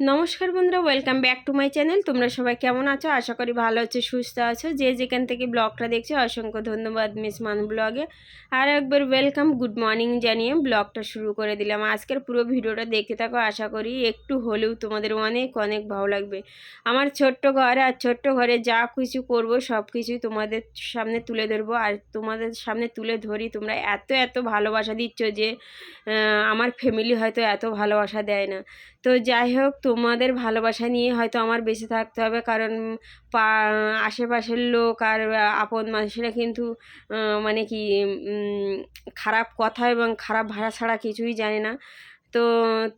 নমস্কার বন্ধুরা welcome back to my channel তোমরা সবাই কেমন আছো? আশা করি ভালো আছো, সুস্থ আছো। যে যেখান থেকে ব্লগটা দেখছ, অসংখ্য ধন্যবাদ মিস মান ব্লগে। আর একবার ওয়েলকাম গুড মর্নিং জানিয়ে ব্লগটা শুরু করে দিলাম। আজকের পুরো ভিডিওটা দেখতে থাকো, আশা করি একটু হলেও তোমাদের অনেক অনেক ভালো লাগবে। আমার ছোট্ট ঘর আর ছোট্ট ঘরে যা কিছু করব, সব কিছুই তোমাদের সামনে তুলে ধরবো। আর তোমাদের সামনে তুলে ধরি, তোমরা এত এত ভালোবাসা দিচ্ছ যে আমার ফ্যামিলি হয়তো এত ভালোবাসা দেয় না। তো যাই হোক তোমাদের ভালোবাসা নিয়ে হয়তো আমার বেঁচে থাকতে হবে। কারণ আশেপাশের লোক আর আপন মানুষেরা কিন্তু মানে কি খারাপ কথা এবং খারাপ ভাষা ছাড়া কিছুই জানে না। তো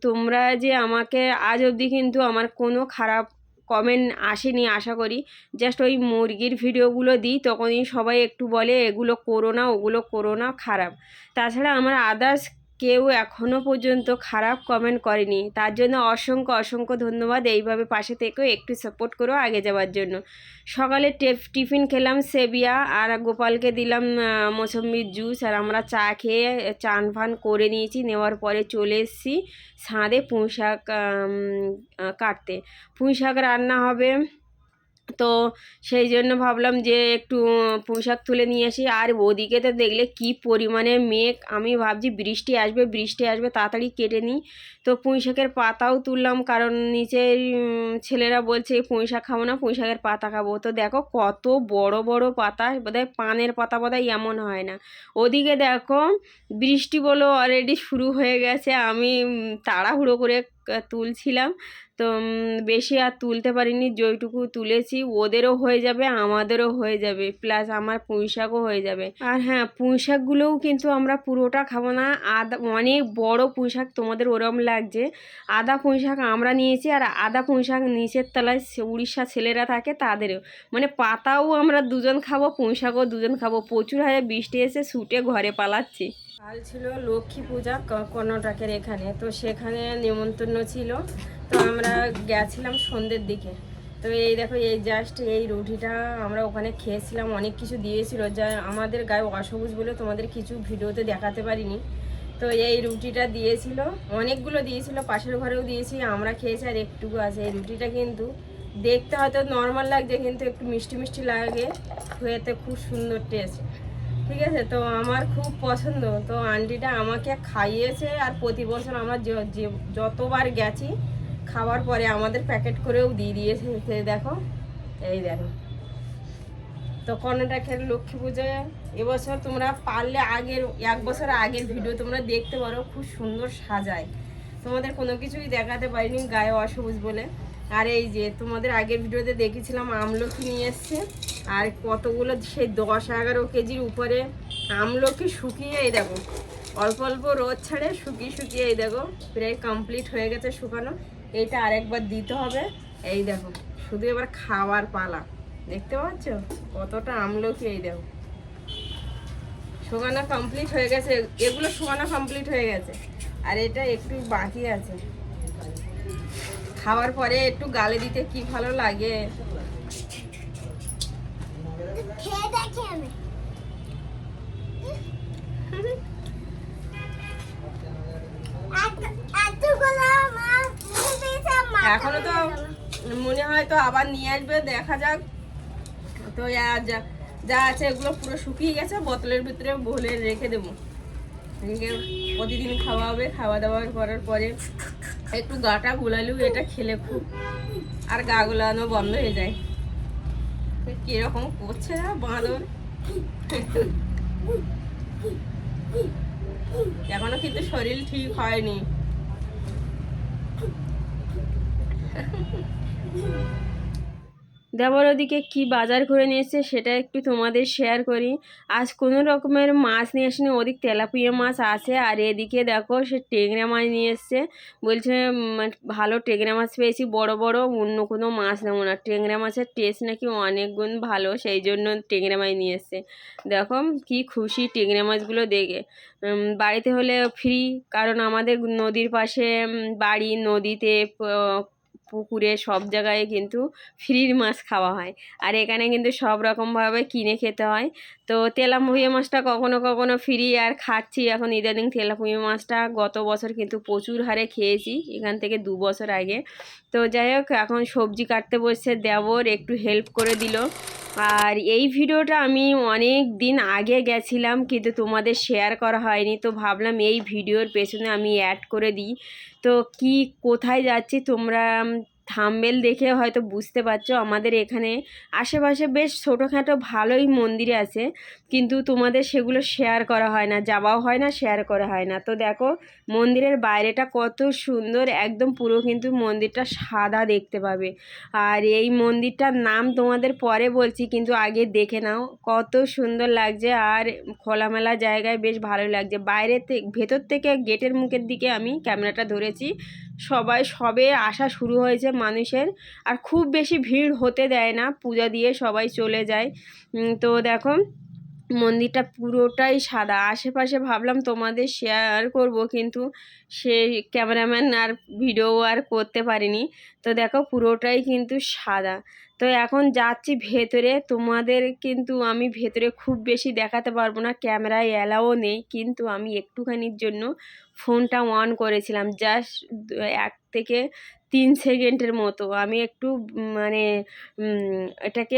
তোমরা যে আমাকে আজ অবধি কিন্তু আমার কোনো খারাপ কমেন্ট আসেনি আশা করি। জাস্ট ওই মুরগির ভিডিওগুলো দিই, তখনই সবাই একটু বলে, এগুলো করো না, ওগুলো করো না, খারাপ। তাছাড়া আমার আদার্স কেউ এখনও পর্যন্ত খারাপ কমেন্ট করেনি। তার জন্য অসংখ্য অসংখ্য ধন্যবাদ এইভাবে পাশে থেকেও একটু সাপোর্ট করো আগে যাওয়ার জন্য। সকালে টেফ- টিফিন খেলাম সেবিয়া আর গোপালকে দিলাম মোসম্বির জুস আর আমরা চা খেয়ে চান ফান করে নিয়েছি। নেওয়ার পরে চলে এসেছি ছাদে পুঁই শাক কাটতে। পুঁই শাক রান্না হবে তো সেই জন্য ভাবলাম যে একটু পোশাক তুলে নিয়ে আসি। আর ওদিকে তো দেখলে কি পরিমাণে মেঘ। আমি ভাবছি বৃষ্টি আসবে বৃষ্টি আসবে তাড়াতাড়ি কেটে নিই। তো পুঁই শাকের পাতাও তুললাম কারণ নিচে উম, ছেলেরা বলছে পুঁই শাক খাব না পুঁই শাকের পাতা খাব। তো দেখো কত বড় বড় পাতা বোধহয় পানের পাতা বোধহয় এমন হয় না। ওদিকে দেখো বৃষ্টি বলো অলরেডি শুরু হয়ে গেছে। আমি তাড়াহুড়ো করে তুলছিলাম। তো বেশি আর তুলতে পারিনি, যেইটুকু তুলেছি, ওদেরও হয়ে যাবে, আমাদেরও হয়ে যাবে, প্লাস আমার পুঁই শাকও হয়ে যাবে। আর হ্যাঁ পুঁই শাকগুলোও কিন্তু আমরা পুরোটা খাব না। আদা, অনেক বড় পুঁই শাক তোমাদের ওরম লাগছে। আদা পুঁই শাক আমরা নিয়েছি, আর আদা পুঁই শাক নিচের তলায় উড়িষ্যা ছেলেরা থাকে, তাদেরও। মানে পাতাও আমরা দুজন খাব, পুঁই শাকও দুজন খাব। প্রচুর হারে বৃষ্টি এসে ছুটে ঘরে পালাচ্ছি। কাল ছিল লক্ষ্মী পূজা কর্ণাটকের এখানে। তো সেখানে নিমন্ত্রণ ছিল। তো আমরা গেছিলাম সন্ধ্যের দিকে। তো এই দেখো, এই জাস্ট এই রুটিটা আমরা ওখানে খেয়েছিলাম। অনেক কিছু দিয়েছিল যা আমাদের গায়ে অসবুজ বলে তোমাদের কিছু ভিডিওতে দেখাতে পারিনি। তো এই রুটিটা দিয়েছিল। অনেকগুলো দিয়েছিল, পাশের ঘরেও দিয়েছি, আমরা খেয়েছি আর একটুকু আছে। এই রুটিটা কিন্তু দেখতে হয়তো নর্মাল লাগছে, কিন্তু একটু মিষ্টি মিষ্টি লাগে। খেতে খুব সুন্দর টেস্ট ঠিক আছে? তো আমার খুব পছন্দ। তো আন্টিটা আমাকে খাইয়েছে আর প্রতি বছর আমরা যতবার গেছি, খাওয়ার পরে আমাদের প্যাকেট করেও দিয়ে দিয়েছে। দেখো, এই দেখো। তো কর্ণাটকের লক্ষ্মী পুজোয় এবছর তোমরা পারলে আগের, এক বছর আগের ভিডিও তোমরা দেখতে পারো, খুব সুন্দর সাজায়। তোমাদের কোনো কিছুই দেখাতে পারিনি, গায়ে অসবুজ বলে। আর এই যে তোমাদের আগের ভিডিওতে দেখেছিলাম আমলকি নিয়ে এসছে, আর কতগুলো সেই দশ এগারো কেজির উপরে আমলকি শুকিয়ে, এই দেখো, অল্প অল্প রোদ ছাড়ে শুকিয়ে শুকিয়ে, এই দেখো, প্রায় কমপ্লিট হয়ে গেছে শুকানো। এইটা আরেকবার দিতে হবে। এই দেখো, শুধু এবার খাওয়ার পালা। দেখতে পাচ্ছ? কতটা আমলকি, এই দেখো। শুকানো কমপ্লিট হয়ে গেছে। এগুলো শুকানো কমপ্লিট হয়ে গেছে। আর এটা একটু বাকি আছে। খাওয়ার পরে একটু গালে দিতে কি ভালো লাগে? এখনও তো মনে হয় তো আবার নিয়ে আসবে দেখা যাক। তো আর যা যা আছে এগুলো পুরো শুকিয়ে গেছে বোতলের ভিতরে ভরে রেখে দেবো। প্রতিদিন খাওয়া হবে খাওয়া দাওয়া করার পরে একটু গাটা গুলালেও এটা খেলে খুব আর গা গুলানো বন্ধ হয়ে যায়। কীরকম করছে না বাঁদর? এখনও কিন্তু শরীর ঠিক হয়নি। দেবর ওদিকে কি বাজার করে নিয়ে সেটা একটু তোমাদের শেয়ার করি। আজ কোনো রকমের মাছ নিয়ে আসেনি, ওদিক তেলাপিয়া মাছ আছে আর এদিকে দেখো সে টেংরা মাছ নিয়ে এসছে। বলছে ভালো টেংরা মাছ পেয়েছি, বড় বড়, অন্য কোনো মাছ নেব না। টেংরা মাছের টেস্ট নাকি অনেক গুণ ভালো, সেই জন্য টেংরা মাছ নিয়ে এসছে। দেখো, কি খুশি টেংরা মাছগুলো দেখে। বাড়িতে হলে ফ্রি কারণ আমাদের নদীর পাশে বাড়ি, নদীতে পুকুরে সব জায়গায় কিন্তু ফ্রির মাছ খাওয়া হয়। আর এখানে কিন্তু সব রকমভাবে কিনে খেতে হয়। তো তেলাপুঁয়ে মাছটা কখনো কখনো ফ্রি আর খাচ্ছি। এখন ইদানিং তেলাপুঁয়ে মাছটা গত বছর কিন্তু প্রচুর হারে খেয়েছি, এখান থেকে দু বছর আগে। তো যাই হোক, এখন সবজি কাটতে বসছে। দেবর একটু হেল্প করে দিল। আর এই ভিডিওটা আমি অনেক দিন আগে গেছিলাম, কিন্তু তোমাদের শেয়ার করা হয়নি। তো ভাবলাম এই ভিডিওর পেছনে আমি অ্যাড করে দিই। তো কি, কোথায় যাচ্ছি তোমরা থাম্বেল দেখে হয়তো বুঝতে পারছ, আমাদের এখানে আশেপাশে বেশ ছোটোখাটো ভালোই মন্দির আছে, কিন্তু তোমাদের সেগুলো শেয়ার করা হয় না, যাওয়াও হয় না শেয়ার করা হয় না। তো দেখো, মন্দিরের বাইরেটা কত সুন্দর, একদম পুরো কিন্তু মন্দিরটা সাদা দেখতে পাবে। আর এই মন্দিরটার নাম তোমাদের পরে বলছি, কিন্তু আগে দেখে নাও, কত সুন্দর লাগছে, আর খোলামেলা জায়গায় বেশ ভালো লাগছে। বাইরে থেকে ভেতর থেকে গেটের মুখের দিকে আমি ক্যামেরাটা ধরেছি, সবাই সবে আসা শুরু হয়েছে মানুষের আর খুব বেশি ভিড় হতে দেয় না। পূজা দিয়ে সবাই চলে যায়। তো দেখো, মন্দিরটা পুরোটাই সাদা। আশেপাশে ভাবলাম তোমাদের শেয়ার করব, কিন্তু সে ক্যামেরাম্যান আর ভিডিও আর করতে পারিনি। তো দেখো, পুরোটাই কিন্তু সাদা। তো এখন যাচ্ছি ভেতরে। তোমাদের কিন্তু আমি ভেতরে খুব বেশি দেখাতে পারব না। ক্যামেরায় অ্যালাও নেই, কিন্তু আমি একটুখানির জন্য ফোনটা অন করেছিলাম। জাস্ট এক থেকে তিন সেকেন্ডের মতো। আমি একটু মানে এটাকে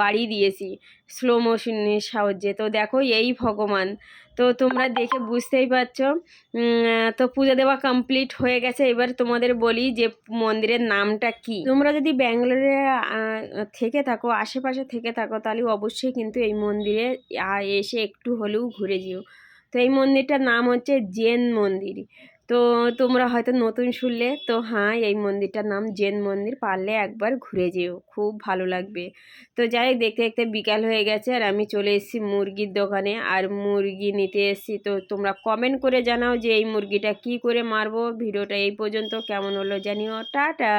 বাড়িয়ে দিয়েছি স্লো মোশনের সাহায্যে। তো দেখো, এই ভগবান। তো তোমরা দেখে বুঝতেই পারছ। তো পুজো দেওয়া কমপ্লিট হয়ে গেছে। এবার তোমাদের বলি যে মন্দিরের নামটা কি। তোমরা যদি ব্যাঙ্গালোরে থেকে থাকো, আশেপাশে থেকে থাকো, তাহলে অবশ্যই কিন্তু এই মন্দিরে এসে একটু হলেও ঘুরে যেও। তো এই মন্দিরটার নাম হচ্ছে জেন মন্দির। তো তোমরা হয়তো নতুন শুনলে, তো হ্যাঁ এই মন্দিরটার নাম জেন মন্দির, পারলে একবার ঘুরে যেও, খুব ভালো লাগবে। তো যাই দেখতে দেখতে বিকাল হয়ে গেছে, আর আমি চলে এসেছি মুরগির দোকানে, আর মুরগি নিতে এসেছি। তো তোমরা কমেন্ট করে জানাও যে এই মুরগিটা কি করে মারবো, ভিডিওটা এই পর্যন্ত, কেমন হলো জানিও, টাটা!